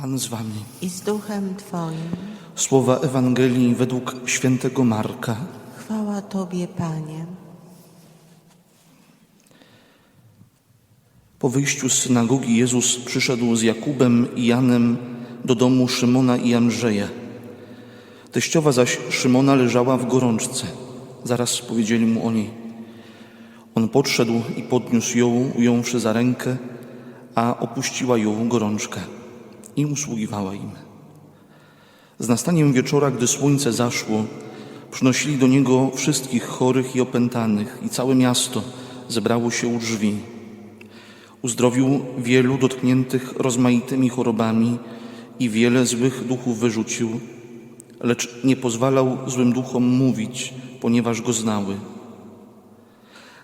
Pan z wami. i z duchem Twoim. Słowa Ewangelii według świętego Marka. Chwała Tobie, Panie. Po wyjściu z synagogi Jezus przyszedł z Jakubem i Janem do domu Szymona i Andrzeja. Teściowa zaś Szymona leżała w gorączce. Zaraz powiedzieli mu o niej. On podszedł i podniósł ją, ująwszy za rękę, a opuściła ją gorączkę i usługiwała im. Z nastaniem wieczora, gdy słońce zaszło, przynosili do niego wszystkich chorych i opętanych i całe miasto zebrało się u drzwi. Uzdrowił wielu dotkniętych rozmaitymi chorobami i wiele złych duchów wyrzucił, lecz nie pozwalał złym duchom mówić, ponieważ go znały.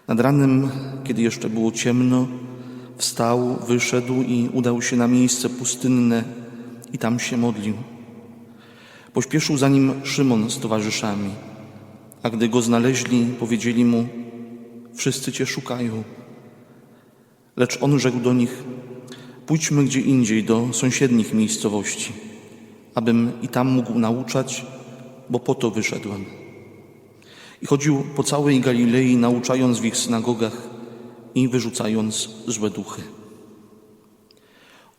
Nad ranem, kiedy jeszcze było ciemno, wstał, wyszedł i udał się na miejsce pustynne i tam się modlił. Pośpieszył za nim Szymon z towarzyszami, a gdy go znaleźli, powiedzieli mu: Wszyscy cię szukają. Lecz on rzekł do nich: Pójdźmy gdzie indziej do sąsiednich miejscowości, abym i tam mógł nauczać, bo po to wyszedłem. I chodził po całej Galilei, nauczając w ich synagogach i wyrzucając złe duchy.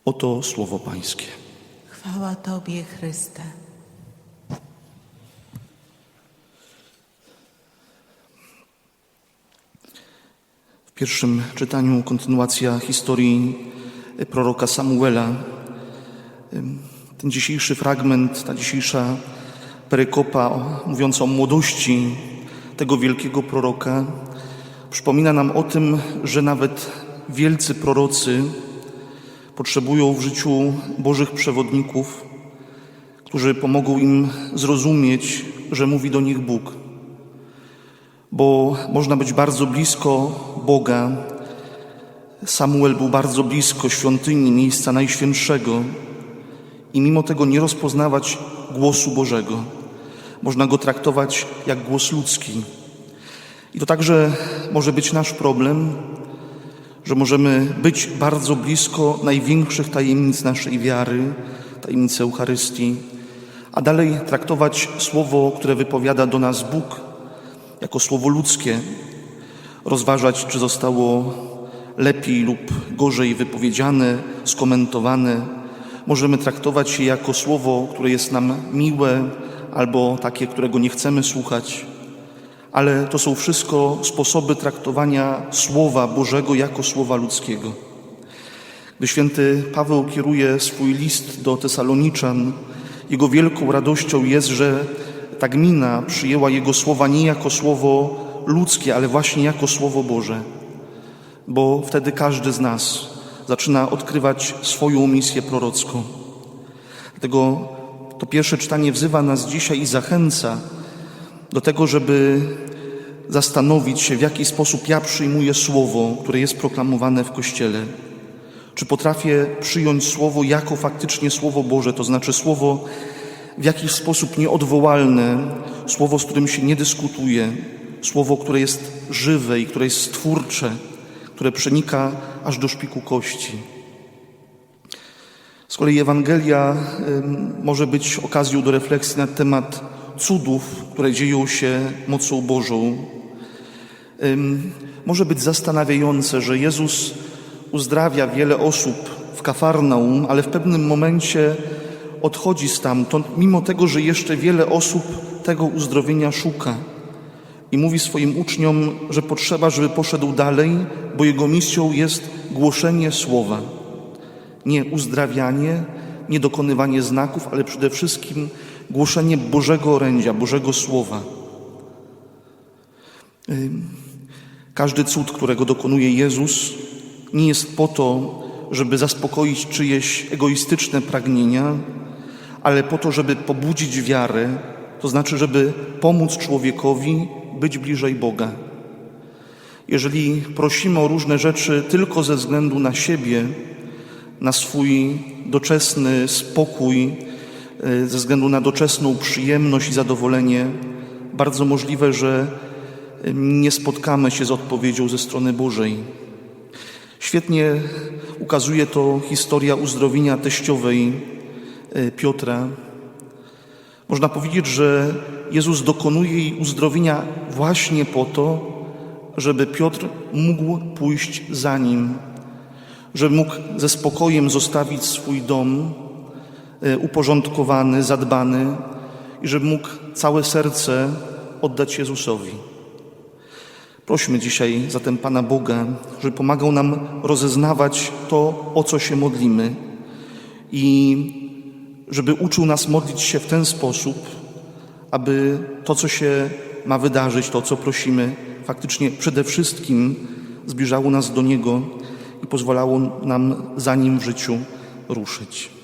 Oto słowo Pańskie. Chwała Tobie, Chryste. W pierwszym czytaniu kontynuacja historii proroka Samuela. Ten dzisiejszy fragment, ta dzisiejsza perykopa mówiąca o młodości tego wielkiego proroka przypomina nam o tym, że nawet wielcy prorocy potrzebują w życiu Bożych przewodników, którzy pomogą im zrozumieć, że mówi do nich Bóg bo można być bardzo blisko Boga. Samuel był bardzo blisko świątyni, miejsca najświętszego i mimo tego nie rozpoznawać głosu Bożego. Można go traktować jak głos ludzki. I to także może być nasz problem, że możemy być bardzo blisko największych tajemnic naszej wiary, tajemnicy Eucharystii, a dalej traktować słowo, które wypowiada do nas Bóg, jako słowo ludzkie, rozważać, czy zostało lepiej lub gorzej wypowiedziane, skomentowane. Możemy traktować je jako słowo, które jest nam miłe albo takie, którego nie chcemy słuchać. Ale to są wszystko sposoby traktowania Słowa Bożego jako Słowa ludzkiego. Gdy święty Paweł kieruje swój list do Tesaloniczan, jego wielką radością jest, że ta gmina przyjęła jego słowa nie jako słowo ludzkie, ale właśnie jako słowo Boże. Bo wtedy każdy z nas zaczyna odkrywać swoją misję prorocką. Dlatego to pierwsze czytanie wzywa nas dzisiaj i zachęca do tego, żeby zastanowić się, w jaki sposób ja przyjmuję słowo, które jest proklamowane w Kościele. Czy potrafię przyjąć słowo jako faktycznie słowo Boże, to znaczy słowo w jakiś sposób nieodwołalne, słowo, z którym się nie dyskutuje, słowo, które jest żywe i które jest stwórcze, które przenika aż do szpiku kości. Z kolei Ewangelia może być okazją do refleksji na temat cudów, które dzieją się mocą Bożą. Może być zastanawiające, że Jezus uzdrawia wiele osób w Kafarnaum, ale w pewnym momencie odchodzi stamtąd, mimo tego, że jeszcze wiele osób tego uzdrowienia szuka. I mówi swoim uczniom, że potrzeba, żeby poszedł dalej, bo jego misją jest głoszenie słowa. Nie uzdrawianie, nie dokonywanie znaków, ale przede wszystkim głoszenie Bożego orędzia, Bożego Słowa. Każdy cud, którego dokonuje Jezus, nie jest po to, żeby zaspokoić czyjeś egoistyczne pragnienia, ale po to, żeby pobudzić wiarę, to znaczy, żeby pomóc człowiekowi być bliżej Boga. Jeżeli prosimy o różne rzeczy tylko ze względu na siebie, na swój doczesny spokój, ze względu na doczesną przyjemność i zadowolenie, bardzo możliwe, że e, nie spotkamy się z odpowiedzią ze strony Bożej. Świetnie ukazuje to historia uzdrowienia teściowej e, Piotra. Można powiedzieć, że Jezus dokonuje jej uzdrowienia właśnie po to, żeby Piotr mógł pójść za nim, żeby mógł ze spokojem zostawić swój dom e, uporządkowany, zadbany i żeby mógł całe serce oddać Jezusowi. Prośmy dzisiaj zatem Pana Boga, żeby pomagał nam rozeznawać to, o co się modlimy i żeby uczył nas modlić się w ten sposób, aby to, co się ma wydarzyć, to, co prosimy, faktycznie przede wszystkim zbliżało nas do Niego i pozwalało nam za Nim w życiu ruszyć.